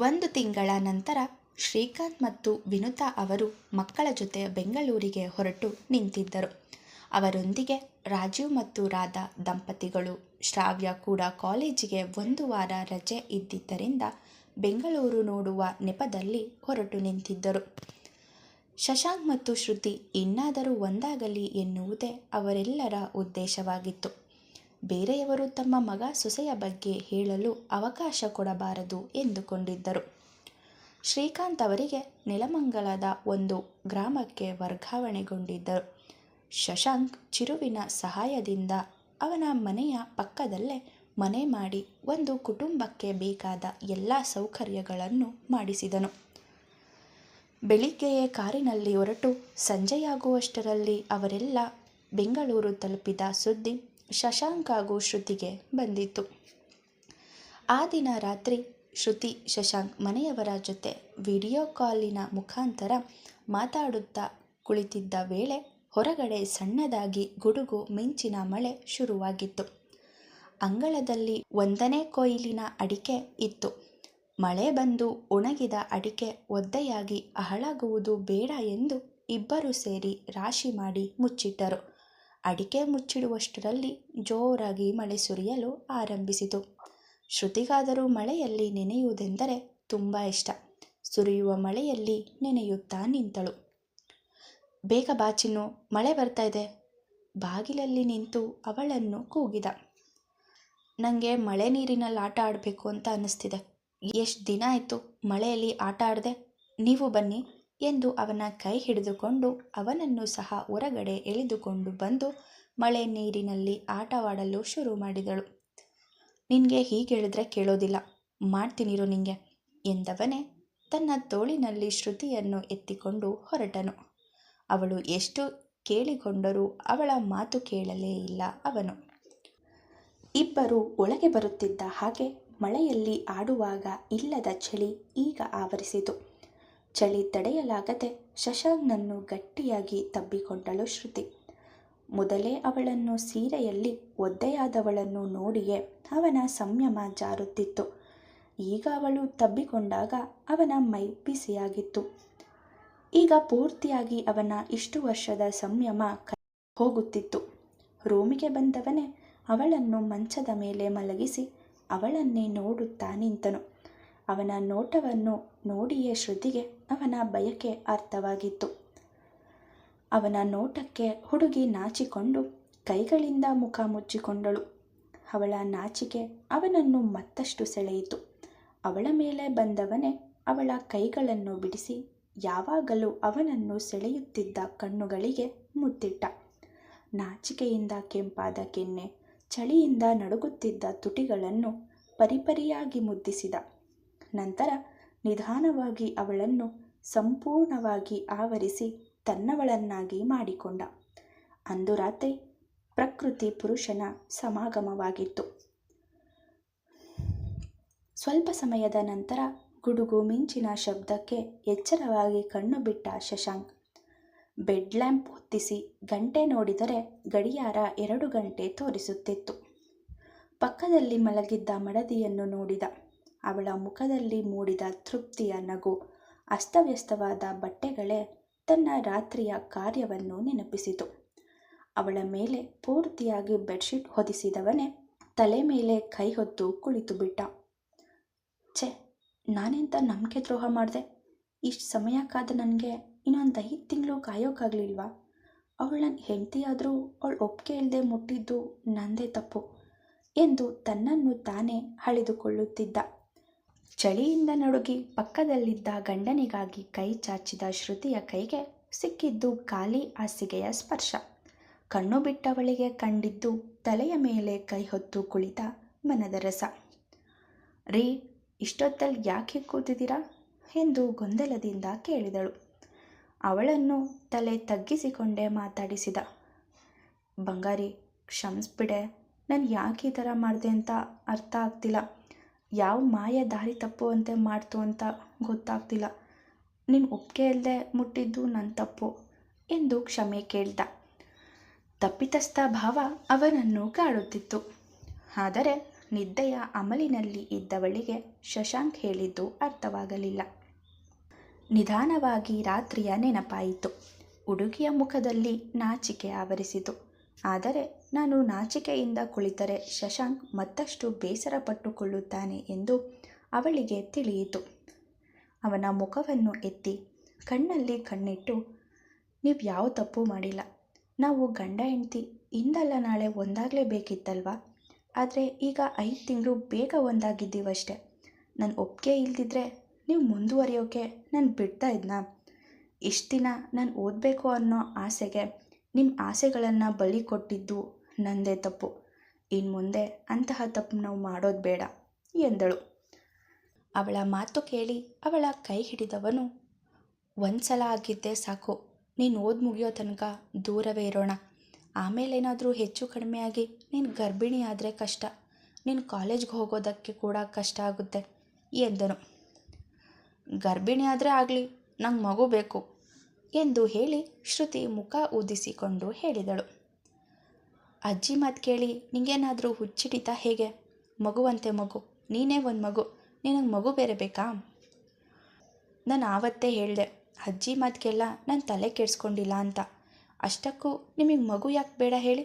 ಒಂದು ತಿಂಗಳ ನಂತರ ಶ್ರೀಕಾಂತ್ ಮತ್ತು ವಿನುತಾ ಅವರು ಮಕ್ಕಳ ಜೊತೆ ಬೆಂಗಳೂರಿಗೆ ಹೊರಟು ನಿಂತಿದ್ದರು. ಅವರೊಂದಿಗೆ ರಾಜೀವ್ ಮತ್ತು ರಾಧಾ ದಂಪತಿಗಳು ಶ್ರಾವ್ಯ ಕೂಡ ಕಾಲೇಜಿಗೆ ಒಂದು ವಾರ ರಜೆ ಇದ್ದಿದ್ದರಿಂದ ಬೆಂಗಳೂರು ನೋಡುವ ನೆಪದಲ್ಲಿ ಹೊರಟು ನಿಂತಿದ್ದರು. ಶಶಾಂಕ್ ಮತ್ತು ಶ್ರುತಿ ಇನ್ನಾದರೂ ಒಂದಾಗಲಿ ಎನ್ನುವುದೇ ಅವರೆಲ್ಲರ ಉದ್ದೇಶವಾಗಿತ್ತು. ಬೇರೆಯವರು ತಮ್ಮ ಮಗ ಸೊಸೆಯ ಬಗ್ಗೆ ಹೇಳಲು ಅವಕಾಶ ಕೊಡಬಾರದು ಎಂದುಕೊಂಡಿದ್ದರು. ಶ್ರೀಕಾಂತ್ ಅವರಿಗೆ ನೆಲಮಂಗಲದ ಒಂದು ಗ್ರಾಮಕ್ಕೆ ವರ್ಗಾವಣೆಗೊಂಡಿದ್ದರು. ಶಶಾಂಕ್ ಚಿರುವಿನ ಸಹಾಯದಿಂದ ಅವನ ಮನೆಯ ಪಕ್ಕದಲ್ಲೇ ಮನೆ ಮಾಡಿ ಒಂದು ಕುಟುಂಬಕ್ಕೆ ಬೇಕಾದ ಎಲ್ಲ ಸೌಕರ್ಯಗಳನ್ನು ಮಾಡಿಸಿದನು. ಬೆಳಿಗ್ಗೆಯೇ ಕಾರಿನಲ್ಲಿ ಹೊರಟು ಸಂಜೆಯಾಗುವಷ್ಟರಲ್ಲಿ ಅವರೆಲ್ಲ ಬೆಂಗಳೂರು ತಲುಪಿದ ಸುದ್ದಿ ಶಶಾಂಕ್ ಹಾಗೂ ಶ್ರುತಿಗೆ ಬಂದಿತ್ತು. ಆ ದಿನ ರಾತ್ರಿ ಶ್ರುತಿ, ಶಶಾಂಕ್ ಮನೆಯವರ ಜೊತೆ ವಿಡಿಯೋ ಕಾಲಿನ ಮುಖಾಂತರ ಮಾತಾಡುತ್ತಾ ಕುಳಿತಿದ್ದ ವೇಳೆ ಹೊರಗಡೆ ಸಣ್ಣದಾಗಿ ಗುಡುಗು ಮಿಂಚಿನ ಮಳೆ ಶುರುವಾಗಿತ್ತು. ಅಂಗಳದಲ್ಲಿ ಒಂದನೇ ಕೊಯ್ಲಿನ ಅಡಿಕೆ ಇತ್ತು. ಮಳೆ ಬಂದು ಒಣಗಿದ ಅಡಿಕೆ ಒದ್ದೆಯಾಗಿ ಹಾಳಾಗುವುದು ಬೇಡ ಎಂದು ಇಬ್ಬರು ಸೇರಿ ರಾಶಿ ಮಾಡಿ ಮುಚ್ಚಿಟ್ಟರು. ಅಡಿಕೆ ಮುಚ್ಚಿಡುವಷ್ಟರಲ್ಲಿ ಜೋರಾಗಿ ಮಳೆ ಸುರಿಯಲು ಆರಂಭಿಸಿತು. ಶ್ರುತಿಗಾದರೂ ಮಳೆಯಲ್ಲಿ ನೆನೆಯುವುದೆಂದರೆ ತುಂಬ ಇಷ್ಟ. ಸುರಿಯುವ ಮಳೆಯಲ್ಲಿ ನೆನೆಯುತ್ತಾ ನಿಂತಳು. ಬೇಗ ಬಾಚಿನ್ನು ಮಳೆ ಬರ್ತಾ ಇದೆ. ಬಾಗಿಲಲ್ಲಿ ನಿಂತು ಅವಳನ್ನು ಕೂಗಿದ. ನನಗೆ ಮಳೆ ನೀರಿನಲ್ಲಿ ಆಟ ಆಡಬೇಕು ಅಂತ ಅನ್ನಿಸ್ತಿದೆ. ಎಷ್ಟು ದಿನ ಆಯಿತು ಮಳೆಯಲ್ಲಿ ಆಟ ಆಡದೆ? ನೀವು ಬನ್ನಿ. ಎಂದು ಅವನ ಕೈ ಹಿಡಿದುಕೊಂಡು ಅವನನ್ನು ಸಹ ಹೊರಗಡೆ ಎಳೆದುಕೊಂಡು ಬಂದು ಮಳೆ ನೀರಿನಲ್ಲಿ ಆಟವಾಡಲು ಶುರು ಮಾಡಿದಳು. ನಿನಗೆ ಹೀಗೆ ಹೇಳಿದ್ರೆ ಕೇಳೋದಿಲ್ಲ. ಮಾಡ್ತೀನಿರು ನಿಂಗೆ ಎಂದವನೇ ತನ್ನ ತೋಳಿನಲ್ಲಿ ಶ್ರುತಿಯನ್ನು ಎತ್ತಿಕೊಂಡು ಹೊರಟನು. ಅವಳು ಎಷ್ಟು ಕೇಳಿಕೊಂಡರೂ ಅವಳ ಮಾತು ಕೇಳಲೇ ಇಲ್ಲ ಅವನು. ಇಬ್ಬರು ಒಳಗೆ ಬರುತ್ತಿದ್ದ ಹಾಗೆ ಮಳೆಯಲ್ಲಿ ಆಡುವಾಗ ಇಲ್ಲದ ಚಳಿ ಈಗ ಆವರಿಸಿತು. ಚಳಿ ತಡೆಯಲಾಗದೆ ಶಶಾಂಕ್ನನ್ನು ಗಟ್ಟಿಯಾಗಿ ತಬ್ಬಿಕೊಂಡಳು ಶ್ರುತಿ. ಮೊದಲೇ ಅವಳನ್ನು ಸೀರೆಯಲ್ಲಿ ಒದ್ದೆಯಾದವಳನ್ನು ನೋಡಿಯೇ ಅವನ ಸಂಯಮ ಜಾರುತ್ತಿತ್ತು. ಈಗ ಅವಳು ತಬ್ಬಿಕೊಂಡಾಗ ಅವನ ಮೈ ಬಿಸಿಯಾಗಿತ್ತು. ಈಗ ಪೂರ್ತಿಯಾಗಿ ಅವನ ಇಷ್ಟು ವರ್ಷದ ಸಂಯಮ ಹೋಗುತ್ತಿತ್ತು. ರೂಮಿಗೆ ಬಂದವನೇ ಅವಳನ್ನು ಮಂಚದ ಮೇಲೆ ಮಲಗಿಸಿ ಅವಳನ್ನೇ ನೋಡುತ್ತಾ ನಿಂತನು. ಅವನ ನೋಟವನ್ನು ನೋಡಿಯೇ ಶ್ರುತಿಗೆ ಅವನ ಬಯಕೆ ಅರ್ಥವಾಗಿತ್ತು. ಅವನ ನೋಟಕ್ಕೆ ಹುಡುಗಿ ನಾಚಿಕೊಂಡು ಕೈಗಳಿಂದ ಮುಖ ಮುಚ್ಚಿಕೊಂಡಳು. ಅವಳ ನಾಚಿಕೆ ಅವನನ್ನು ಮತ್ತಷ್ಟು ಸೆಳೆಯಿತು. ಅವಳ ಮೇಲೆ ಬಂದವನೇ ಅವಳ ಕೈಗಳನ್ನು ಬಿಡಿಸಿ ಯಾವಾಗಲೂ ಅವನನ್ನು ಸೆಳೆಯುತ್ತಿದ್ದ ಕಣ್ಣುಗಳಿಗೆ ಮುತ್ತಿಟ್ಟ ನಾಚಿಕೆಯಿಂದ ಕೆಂಪಾದ ಕೆನ್ನೆ, ಚಳಿಯಿಂದ ನಡುಗುತ್ತಿದ್ದ ತುಟಿಗಳನ್ನು ಪರಿಪರಿಯಾಗಿ ಮುದ್ದಿಸಿದ. ನಂತರ ನಿಧಾನವಾಗಿ ಅವಳನ್ನು ಸಂಪೂರ್ಣವಾಗಿ ಆವರಿಸಿ ತನ್ನವಳನ್ನಾಗಿ ಮಾಡಿಕೊಂಡ. ಅಂದು ರಾತ್ರಿ ಪ್ರಕೃತಿ ಪುರುಷನ ಸಮಾಗಮವಾಗಿತ್ತು. ಸ್ವಲ್ಪ ಸಮಯದ ನಂತರ ಗುಡುಗು ಮಿಂಚಿನ ಶಬ್ದಕ್ಕೆ ಎಚ್ಚರವಾಗಿ ಕಣ್ಣು ಬಿಟ್ಟ ಶಶಾಂಕ್, ಬೆಡ್ ಲ್ಯಾಂಪ್ ಹೊತ್ತಿಸಿ ಗಂಟೆ ನೋಡಿದರೆ ಗಡಿಯಾರ ಎರಡು ಗಂಟೆ ತೋರಿಸುತ್ತಿತ್ತು. ಪಕ್ಕದಲ್ಲಿ ಮಲಗಿದ್ದ ಮಡದಿಯನ್ನು ನೋಡಿದ ಅವಳ ಮುಖದಲ್ಲಿ ಮೂಡಿದ ತೃಪ್ತಿಯ ನಗು. ಅಸ್ತವ್ಯಸ್ತವಾದ ಬಟ್ಟೆಗಳೇ ತನ್ನ ರಾತ್ರಿಯ ಕಾರ್ಯವನ್ನು ನೆನಪಿಸಿತು. ಅವಳ ಮೇಲೆ ಪೂರ್ತಿಯಾಗಿ ಬೆಡ್ಶೀಟ್ ಹೊದಿಸಿದವನೇ ತಲೆ ಮೇಲೆ ಕೈ ಹೊತ್ತು ಕುಳಿತು ಬಿಟ್ಟ. ಛೆ, ನಾನೆಂತ ನಂಬಿಕೆ ದ್ರೋಹ ಮಾಡಿದೆ? ಇಷ್ಟು ಸಮಯ ಕಾದ ನನಗೆ ಇನ್ನೊಂದು ಐದು ತಿಂಗಳು ಕಾಯೋಕ್ಕಾಗಲಿಲ್ವಾ ಅವಳು ನನ್ನ ಹೆಂಡತಿಯಾದರೂ ಅವಳು ಒಪ್ಪಿಗೆ ಇಲ್ಲದೆ ಮುಟ್ಟಿದ್ದು ನಂದೇ ತಪ್ಪು ಎಂದು ತನ್ನನ್ನು ತಾನೇ ಹಳಿದುಕೊಳ್ಳುತ್ತಿದ್ದ ಚಳಿಯಿಂದ ನಡುಗಿ ಪಕ್ಕದಲ್ಲಿದ್ದ ಗಂಡನಿಗಾಗಿ ಕೈ ಚಾಚಿದ ಶ್ರುತಿಯ ಕೈಗೆ ಸಿಕ್ಕಿದ್ದು ಖಾಲಿ ಹಾಸಿಗೆಯ ಸ್ಪರ್ಶ. ಕಣ್ಣು ಬಿಟ್ಟವಳಿಗೆ ಕಂಡಿದ್ದು ತಲೆಯ ಮೇಲೆ ಕೈ ಹೊತ್ತು ಕುಳಿತ ಮನದ ರಸ. ರೀ, ಇಷ್ಟೊತ್ತಲ್ಲಿ ಯಾಕೆ ಕೂತಿದ್ದೀರಾ? ಎಂದು ಗೊಂದಲದಿಂದ ಕೇಳಿದಳು. ಅವಳನ್ನು ತಲೆ ತಗ್ಗಿಸಿಕೊಂಡೇ ಮಾತಾಡಿಸಿದ. ಬಂಗಾರಿ, ಕ್ಷಮಿಸ್ಬಿಡೆ. ನಾನು ಯಾಕೆ ಈ ಥರ ಮಾಡಿದೆ ಅಂತ ಅರ್ಥ ಆಗ್ತಿಲ್ಲ. ಯಾವ ಮಾಯ ದಾರಿ ತಪ್ಪುವಂತೆ ಮಾಡ್ತು ಅಂತ ಗೊತ್ತಾಗ್ತಿಲ್ಲ. ನಿನ್ನ ಒಪ್ಪಿಗೆ ಇಲ್ಲದೆ ಮುಟ್ಟಿದ್ದು ನನ್ನ ತಪ್ಪು ಎಂದು ಕ್ಷಮೆ ಕೇಳ್ದ. ತಪ್ಪಿತಸ್ಥ ಭಾವ ಅವನನ್ನು ಕಾಡುತ್ತಿತ್ತು. ಆದರೆ ನಿದ್ದೆಯ ಅಮಲಿನಲ್ಲಿ ಇದ್ದವಳಿಗೆ ಶಶಾಂಕ್ ಹೇಳಿದ್ದು ಅರ್ಥವಾಗಲಿಲ್ಲ. ನಿಧಾನವಾಗಿ ರಾತ್ರಿಯ ನೆನಪಾಯಿತು. ಹುಡುಗಿಯ ಮುಖದಲ್ಲಿ ನಾಚಿಕೆ ಆವರಿಸಿತು. ಆದರೆ ನಾನು ನಾಚಿಕೆಯಿಂದ ಕುಳಿತರೆ ಶಶಾಂಕ್ ಮತ್ತಷ್ಟು ಬೇಸರ ಪಟ್ಟುಕೊಳ್ಳುತ್ತಾನೆ ಎಂದು ಅವಳಿಗೆ ತಿಳಿಯಿತು. ಅವನ ಮುಖವನ್ನು ಎತ್ತಿ ಕಣ್ಣಲ್ಲಿ ಕಣ್ಣಿಟ್ಟು, ನೀವು ಯಾವ ತಪ್ಪು ಮಾಡಿಲ್ಲ. ನಾವು ಗಂಡ ಹೆಂಡ್ತಿ, ಇಂದಲ್ಲ ನಾಳೆ ಒಂದಾಗಲೇಬೇಕಿತ್ತಲ್ವಾ ಆದರೆ ಈಗ ಐದು ತಿಂಗಳು ಬೇಗ ಒಂದಾಗಿದ್ದೀವಷ್ಟೆ. ನನ್ನ ಒಪ್ಪಿಗೆ ಇಲ್ದಿದ್ರೆ ನೀವು ಮುಂದುವರಿಯೋಕೆ ನಾನು ಬಿಡ್ತಾ ಇದ್ನಾ? ಇಷ್ಟು ದಿನ ನಾನು ಓದಬೇಕು ಅನ್ನೋ ಆಸೆಗೆ ನಿಮ್ಮ ಆಸೆಗಳನ್ನು ಬಲಿ ಕೊಟ್ಟಿದ್ದು ನನ್ನದೇ ತಪ್ಪು. ಇನ್ನು ಮುಂದೆ ಅಂತಹ ತಪ್ಪು ನಾವು ಮಾಡೋದು ಬೇಡ, ಎಂದಳು. ಅವಳ ಮಾತು ಕೇಳಿ ಅವಳ ಕೈ ಹಿಡಿದವನು ಒಂದು ಸಲ ಆಗಿದ್ದೇ ಸಾಕು, ನೀನು ಓದ್ ಮುಗಿಯೋ ತನಕ ದೂರವೇ ಇರೋಣ. ಆಮೇಲೇನಾದರೂ ಹೆಚ್ಚು ಕಡಿಮೆಯಾಗಿ ನೀನು ಗರ್ಭಿಣಿ ಆದರೆ ಕಷ್ಟ, ನೀನು ಕಾಲೇಜ್ಗೆ ಹೋಗೋದಕ್ಕೆ ಕೂಡ ಕಷ್ಟ ಆಗುತ್ತೆ, ಎಂದನು. ಗರ್ಭಿಣಿ ಆದರೆ ಆಗಲಿ, ನಂಗೆ ಮಗು ಬೇಕು, ಎಂದು ಹೇಳಿ ಶ್ರುತಿ ಮುಖ ಊದಿಸಿಕೊಂಡು ಹೇಳಿದಳು. ಅಜ್ಜಿ ಮಾತು ಕೇಳಿ, ನಿಂಗೇನಾದರೂ ಹುಚ್ಚಿಡಿತಾ ಹೇಗೆ? ಮಗುವಂತೆ ಮಗು, ನೀನೇ ಒಂದು ಮಗು, ನಿನಗೆ ಮಗು ಬೇರೆ ಬೇಕಾ? ನಾನು ಆವತ್ತೇ ಹೇಳಿದೆ, ಅಜ್ಜಿ ಮಾತಿಗೆಲ್ಲ ನಾನು ತಲೆ ಕೆಡಿಸ್ಕೊಂಡಿಲ್ಲ ಅಂತ. ಅಷ್ಟಕ್ಕೂ ನಿಮಗೆ ಮಗು ಯಾಕೆ ಬೇಡ ಹೇಳಿ?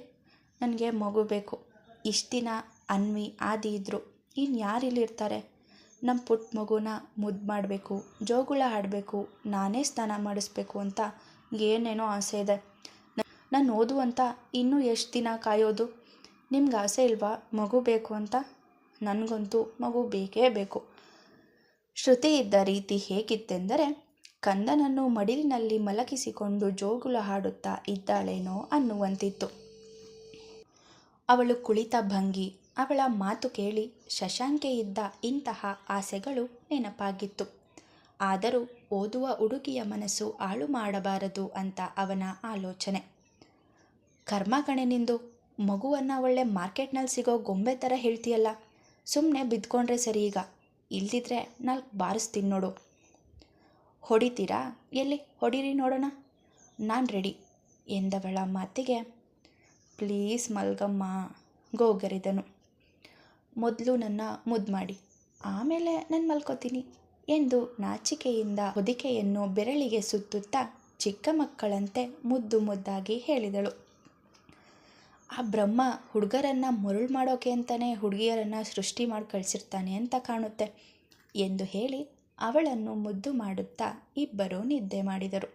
ನನಗೆ ಮಗು ಬೇಕು. ಇಷ್ಟು ದಿನ ಅನ್ವಿ, ಆದಿ ಇದ್ದರು ಇನ್ನು ಯಾರು ಇಲ್ಲಿರ್ತಾರೆ ನಮ್ಮ ಪುಟ್ಟ ಮಗುನ ಮುದ್ದು ಮಾಡಬೇಕು, ಜೋಗುಳ ಆಡಬೇಕು ನಾನೇ ಸ್ನಾನ ಮಾಡಿಸ್ಬೇಕು ಅಂತ ಏನೇನೋ ಆಸೆ ಇದೆ. ನಾನು ಓದು ಅಂತ ಇನ್ನೂ ಎಷ್ಟು ದಿನ ಕಾಯೋದು? ನಿಮ್ಗೆ ಆಸೆ ಇಲ್ವಾ? ಮಗು ಬೇಕು ಅಂತ? ನನಗಂತೂ ಮಗು ಬೇಕೇ ಬೇಕು. ಶ್ರುತಿ ಇದ್ದ ರೀತಿ ಹೇಗಿತ್ತೆಂದರೆ, ಕಂದನನ್ನು ಮಡಿಲಿನಲ್ಲಿ ಮಲಗಿಸಿಕೊಂಡು ಜೋಗುಳ ಹಾಡುತ್ತಾ ಇದ್ದಾಳೇನೋ ಅನ್ನುವಂತಿತ್ತು. ಅವಳು ಕುಳಿತ ಭಂಗಿ, ಅವಳ ಮಾತು ಕೇಳಿ ಶಶಾಂಕೆ ಇದ್ದ ಇಂತಹ ಆಸೆಗಳು ನೆನಪಾಗಿತ್ತು. ಆದರೂ ಓದುವ ಹುಡುಗಿಯ ಮನಸ್ಸು ಹಾಳು ಮಾಡಬಾರದು ಅಂತ ಅವನ ಆಲೋಚನೆ. ಕರ್ಮಗಣೆ ನಿಂದು. ಮಗುವನ್ನು ಒಳ್ಳೆ ಮಾರ್ಕೆಟ್ನಲ್ಲಿ ಸಿಗೋ ಗೊಂಬೆ ಥರ ಹೇಳ್ತೀಯಲ್ಲ. ಸುಮ್ಮನೆ ಬಿದ್ಕೊಂಡ್ರೆ ಸರಿ ಈಗ. ಇಲ್ದಿದ್ರೆ ನಾಲ್ಕು ಬಾರಿಸ್ತೀನಿ ನೋಡು. ಹೊಡಿತೀರಾ? ಎಲ್ಲಿ? ಹೊಡೀರಿ ನೋಡೋಣ. ನಾನು ರೆಡಿ. ಎಂದವಳ ಮಾತಿಗೆ, ಪ್ಲೀಸ್ ಮಲ್ಗಮ್ಮ, ಗೋಗರಿದನು. ಮೊದಲು ನನ್ನ ಮುದ್ದು ಮಾಡಿ, ಆಮೇಲೆ ನಾನು ಮಲ್ಕೋತೀನಿ. ಎಂದು ನಾಚಿಕೆಯಿಂದ ಹೊದಿಕೆಯನ್ನು ಬೆರಳಿಗೆ ಸುತ್ತುತ್ತಾ ಚಿಕ್ಕ ಮಕ್ಕಳಂತೆ ಮುದ್ದು ಮುದ್ದಾಗಿ ಹೇಳಿದಳು. ಆ ಬ್ರಹ್ಮ ಹುಡುಗರನ್ನು ಮರುಳು ಮಾಡೋಕೆ ಅಂತಲೇ ಹುಡುಗಿಯರನ್ನು ಸೃಷ್ಟಿ ಮಾಡಿ ಕಳಿಸಿರ್ತಾನೆ ಅಂತ ಕಾಣುತ್ತೆ ಎಂದು ಹೇಳಿ ಅವಳನ್ನು ಮುದ್ದು ಮಾಡುತ್ತಾ ಇಬ್ಬರು ನಿದ್ದೆ ಮಾಡಿದರು.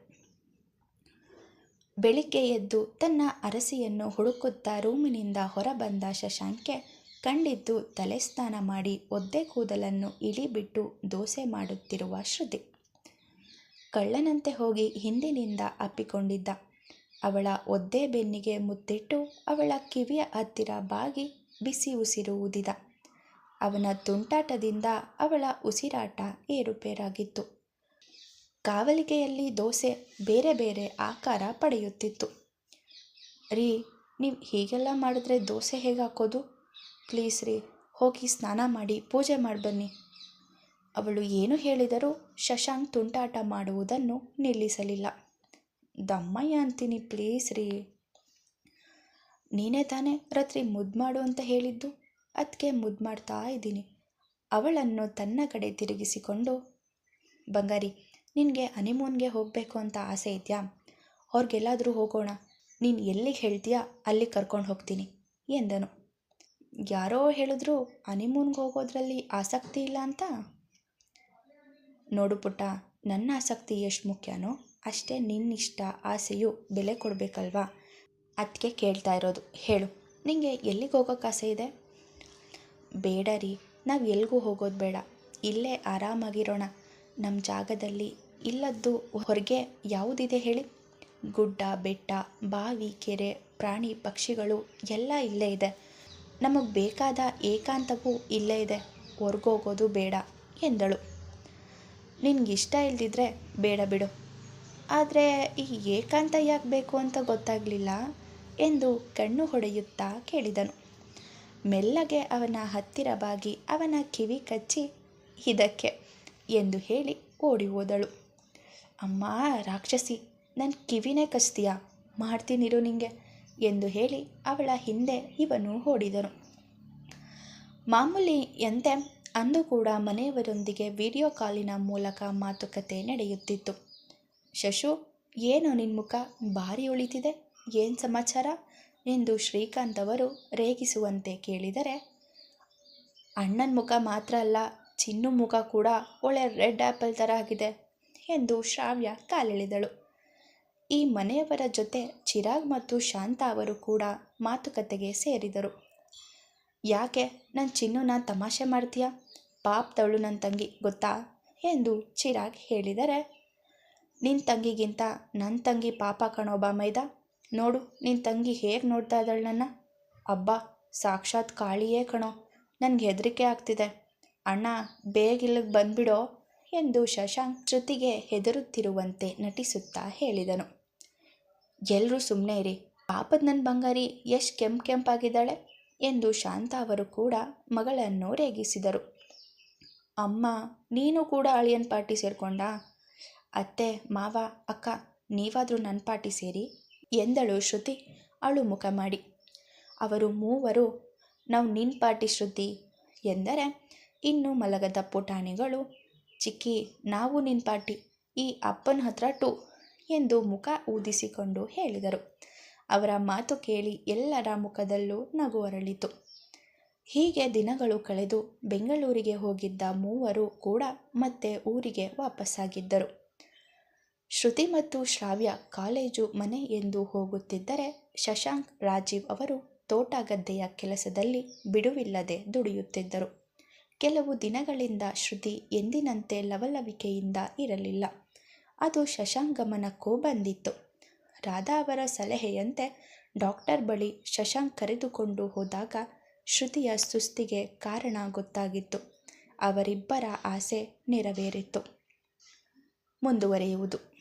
ಬೆಳಿಗ್ಗೆ ಎದ್ದು ತನ್ನ ಅರಸಿಯನ್ನು ಹುಡುಕುತ್ತಾ ರೂಮಿನಿಂದ ಹೊರಬಂದ ಶಶಾಂಕೆ ಕಂಡಿದ್ದು ತಲೆ ಸ್ನಾನ ಮಾಡಿ ಒದ್ದೆ ಕೂದಲನ್ನು ಇಳಿಬಿಟ್ಟು ದೋಸೆ ಮಾಡುತ್ತಿರುವ ಶ್ರುತಿ. ಕಳ್ಳನಂತೆ ಹೋಗಿ ಹಿಂದಿನಿಂದ ಅಪ್ಪಿಕೊಂಡಿದ್ದ ಅವಳ ಒದ್ದೆ ಬೆನ್ನಿಗೆ ಮುದ್ದಿಟ್ಟು ಅವಳ ಕಿವಿಯ ಹತ್ತಿರ ಬಾಗಿ ಬಿಸಿ ಉಸಿರು ಊದಿದ. ಅವನ ತುಂಟಾಟದಿಂದ ಅವಳ ಉಸಿರಾಟ ಏರುಪೇರಾಗಿತ್ತು. ಕಾವಲಿಗೆಯಲ್ಲಿ ದೋಸೆ ಬೇರೆ ಬೇರೆ ಆಕಾರ ಪಡೆಯುತ್ತಿತ್ತು. ರೀ, ನೀವು ಹೀಗೆಲ್ಲ ಮಾಡಿದ್ರೆ ದೋಸೆ ಹೇಗೆ ಹಾಕೋದು ಪ್ಲೀಸ್ ರೀ, ಹೋಗಿ ಸ್ನಾನ ಮಾಡಿ, ಪೂಜೆ ಮಾಡಿ ಬನ್ನಿ. ಅವಳು ಏನು ಹೇಳಿದರೂ ಶಶಾಂಕ್ ತುಂಟಾಟ ಮಾಡುವುದನ್ನು ನಿಲ್ಲಿಸಲಿಲ್ಲ. ದಮ್ಮಯ್ಯ ಅಂತೀನಿ ಪ್ಲೀಸ್ ರೀ. ನೀನೇ ತಾನೇ ರಾತ್ರಿ ಮುದ್ದು ಮಾಡು ಅಂತ ಹೇಳಿದ್ದು? ಅದಕ್ಕೆ ಮುದ್ದು ಮಾಡ್ತಾ ಇದ್ದೀನಿ. ಅವಳನ್ನು ತನ್ನ ಕಡೆ ತಿರುಗಿಸಿಕೊಂಡು, ಬಂಗಾರಿ, ನಿನಗೆ ಹನಿಮೂನ್ಗೆ ಹೋಗಬೇಕು ಅಂತ ಆಸೆ ಇದೆಯಾ? ಅವ್ರಿಗೆಲ್ಲಾದರೂ ಹೋಗೋಣ. ನೀನು ಎಲ್ಲಿಗೆ ಹೇಳ್ತೀಯಾ? ಅಲ್ಲಿ ಕರ್ಕೊಂಡು ಹೋಗ್ತೀನಿ ಎಂದನು. ಯಾರೋ ಹೇಳಿದ್ರು ಹನಿಮೂನ್ಗೆ ಹೋಗೋದ್ರಲ್ಲಿ ಆಸಕ್ತಿ ಇಲ್ಲ ಅಂತ? ನೋಡು ಪುಟ್ಟ, ನನ್ನ ಆಸಕ್ತಿ ಎಷ್ಟು ಮುಖ್ಯನೋ? ಅಷ್ಟೇ ನಿನ್ನ ಇಷ್ಟ ಆಸೆಯು ಬೆಲೆ ಕೊಡಬೇಕಲ್ವಾ? ಅದಕ್ಕೆ ಕೇಳ್ತಾ ಇರೋದು. ಹೇಳು. ನಿಮಗೆ ಎಲ್ಲಿಗೆ ಹೋಗೋಕೆ ಆಸೆ ಇದೆ? ಬೇಡ ರೀ. ನಾವು ಎಲ್ಲಿಗೂ ಹೋಗೋದು ಬೇಡ. ಇಲ್ಲೇ ಆರಾಮಾಗಿರೋಣ. ನಮ್ಮ ಜಾಗದಲ್ಲಿ ಇಲ್ಲದ್ದು ಹೊರಗೆ ಯಾವುದಿದೆ ಹೇಳಿ? ಗುಡ್ಡ, ಬೆಟ್ಟ, ಬಾವಿ, ಕೆರೆ, ಪ್ರಾಣಿ, ಪಕ್ಷಿಗಳು ಎಲ್ಲ ಇಲ್ಲೇ ಇದೆ. ನಮಗೆ ಬೇಕಾದ ಏಕಾಂತವೂ ಇಲ್ಲೇ ಇದೆ. ಹೊರ್ಗೋಗೋದು ಬೇಡ ಎಂದಳು. ನಿನಗಿಷ್ಟ ಇಲ್ದಿದ್ರೆ ಬೇಡ ಬಿಡು. ಆದರೆ ಈ ಏಕಾಂತ ಯಾಕೆ ಬೇಕು ಅಂತ ಗೊತ್ತಾಗಲಿಲ್ಲ ಎಂದು ಕಣ್ಣು ಹೊಡೆಯುತ್ತಾ ಕೇಳಿದನು. ಮೆಲ್ಲಗೆ ಅವನ ಹತ್ತಿರ ಬಾಗಿ ಅವನ ಕಿವಿ ಕಚ್ಚಿ, ಇದಕ್ಕೆ ಎಂದು ಹೇಳಿ ಓಡಿ ಹೋದಳು. ಅಮ್ಮ, ರಾಕ್ಷಸಿ ನನ್ನ ಕಿವಿನೇ ಕಚ್ತೀಯಾ? ಮಾಡ್ತೀನಿರು ನಿಂಗೆ ಎಂದು ಹೇಳಿ ಅವಳ ಹಿಂದೆ ಇವನು ಓಡಿದನು. ಮಾಮೂಲಿಯಂತೆ ಅಂದು ಕೂಡ ಮನೆಯವರೊಂದಿಗೆ ವಿಡಿಯೋ ಕಾಲಿನ ಮೂಲಕ ಮಾತುಕತೆ ನಡೆಯುತ್ತಿತ್ತು. ಶಶು, ಏನು ನಿನ್ನ ಮುಖ ಭಾರಿ ಉಳಿತಿದೆ? ಏನು ಸಮಾಚಾರ? ಎಂದು ಶ್ರೀಕಾಂತ್ ಅವರು ರೇಗಿಸುವಂತೆ ಕೇಳಿದರೆ, ಅಣ್ಣನ ಮುಖ ಮಾತ್ರ ಅಲ್ಲ, ಚಿನ್ನು ಮುಖ ಕೂಡ ಒಳ್ಳೆ ರೆಡ್ ಆ್ಯಪಲ್ ಥರ ಆಗಿದೆ ಎಂದು ಶ್ರಾವ್ಯ ಕಾಲೆಳೆದಳು. ಈ ಮನೆಯವರ ಜೊತೆ ಚಿರಾಗ್ ಮತ್ತು ಶಾಂತ ಅವರು ಕೂಡ ಮಾತುಕತೆಗೆ ಸೇರಿದರು. ಯಾಕೆ? ನನ್ನ ಚಿನ್ನುನ ತಮಾಷೆ ಮಾಡ್ತೀಯಾ? ಪಾಪ್ದವಳು ನನ್ನ ತಂಗಿ, ಗೊತ್ತಾ? ಎಂದು ಚಿರಾಗ್ ಹೇಳಿದರೆ ನಿನ್ನ ತಂಗಿಗಿಂತ ನನ್ನ ತಂಗಿ ಪಾಪ ಕಣೋಬ ಮೈದ. ನೋಡು ನಿನ್ನ ತಂಗಿ ಹೇಗೆ ನೋಡ್ತಾ ಇದ್ದಾಳೆ ನನ್ನ? ಅಬ್ಬಾ, ಸಾಕ್ಷಾತ್ ಕಾಳಿಯೇ ಕಣೋ. ನನಗೆ ಹೆದರಿಕೆ ಆಗ್ತಿದೆ. ಅಣ್ಣ, ಬೇಗ ಇಲ್ಲಿಗೆ ಬಂದ್ಬಿಡೋ ಎಂದು ಶಶಾಂಕ್ ಶ್ರುತಿಗೆ ಹೆದರುತ್ತಿರುವಂತೆ ನಟಿಸುತ್ತಾ ಹೇಳಿದನು. ಎಲ್ಲರೂ ಸುಮ್ಮನೆ ಇರಿ. ಪಾಪದ ನನ್ನ ಬಂಗಾರಿ ಎಷ್ಟು ಕೆಂಪು ಕೆಂಪಾಗಿದ್ದಾಳೆ ಎಂದು ಶಾಂತ ಅವರು ಕೂಡ ಮಗಳನ್ನು ರೇಗಿಸಿದರು. ಅಮ್ಮ, ನೀನು ಕೂಡ ಅಳಿಯನ್ ಪಾರ್ಟಿ ಸೇರ್ಕೊಂಡಾ? ಅತ್ತೆ, ಮಾವ, ಅಕ್ಕ, ನೀವಾದರೂ ನನ್ನ ಪಾಟಿ ಸೇರಿ ಎಂದಳು ಶ್ರುತಿ ಅಳು ಮುಖ ಮಾಡಿ. ಅವರು ಮೂವರು, ನಾವು ನಿನ್ನ ಪಾಟಿ ಶ್ರುತಿ ಎಂದರೆ ಇನ್ನು ಮಲಗದ ಪುಟಾಣಿಗಳು, ಚಿಕ್ಕಿ, ನಾವು ನಿನ್ನ ಪಾಟಿ, ಈ ಅಪ್ಪನ ಹತ್ರ ಟು ಎಂದು ಮುಖ ಊದಿಸಿಕೊಂಡು ಹೇಳಿದರು. ಅವರ ಮಾತು ಕೇಳಿ ಎಲ್ಲರ ಮುಖದಲ್ಲೂ ನಗು ಅರಳಿತು. ಹೀಗೆ ದಿನಗಳು ಕಳೆದು ಬೆಂಗಳೂರಿಗೆ ಹೋಗಿದ್ದ ಮೂವರು ಕೂಡ ಮತ್ತೆ ಊರಿಗೆ ವಾಪಸ್ಸಾಗಿದ್ದರು. ಶ್ರುತಿ ಮತ್ತು ಶ್ರಾವ್ಯ ಕಾಲೇಜು ಮನೆ ಎಂದು ಹೋಗುತ್ತಿದ್ದರೆ ಶಶಾಂಕ್ ರಾಜೀವ್ ಅವರು ತೋಟ ಗದ್ದೆಯ ಕೆಲಸದಲ್ಲಿ ಬಿಡುವಿಲ್ಲದೆ ದುಡಿಯುತ್ತಿದ್ದರು. ಕೆಲವು ದಿನಗಳಿಂದ ಶ್ರುತಿ ಎಂದಿನಂತೆ ಲವಲವಿಕೆಯಿಂದ ಇರಲಿಲ್ಲ. ಅದು ಶಶಾಂಕ್ ಗಮನಕ್ಕೂ ಬಂದಿತ್ತು ರಾಧಾ ಅವರ ಸಲಹೆಯಂತೆ ಡಾಕ್ಟರ್ ಬಳಿ ಶಶಾಂಕ್ ಕರೆದುಕೊಂಡು ಹೋದಾಗ ಶ್ರುತಿಯ ಸುಸ್ತಿಗೆ ಕಾರಣ ಗೊತ್ತಾಗಿತ್ತು. ಅವರಿಬ್ಬರ ಆಸೆ ನೆರವೇರಿತ್ತು. ಮುಂದುವರಿಯುವುದು.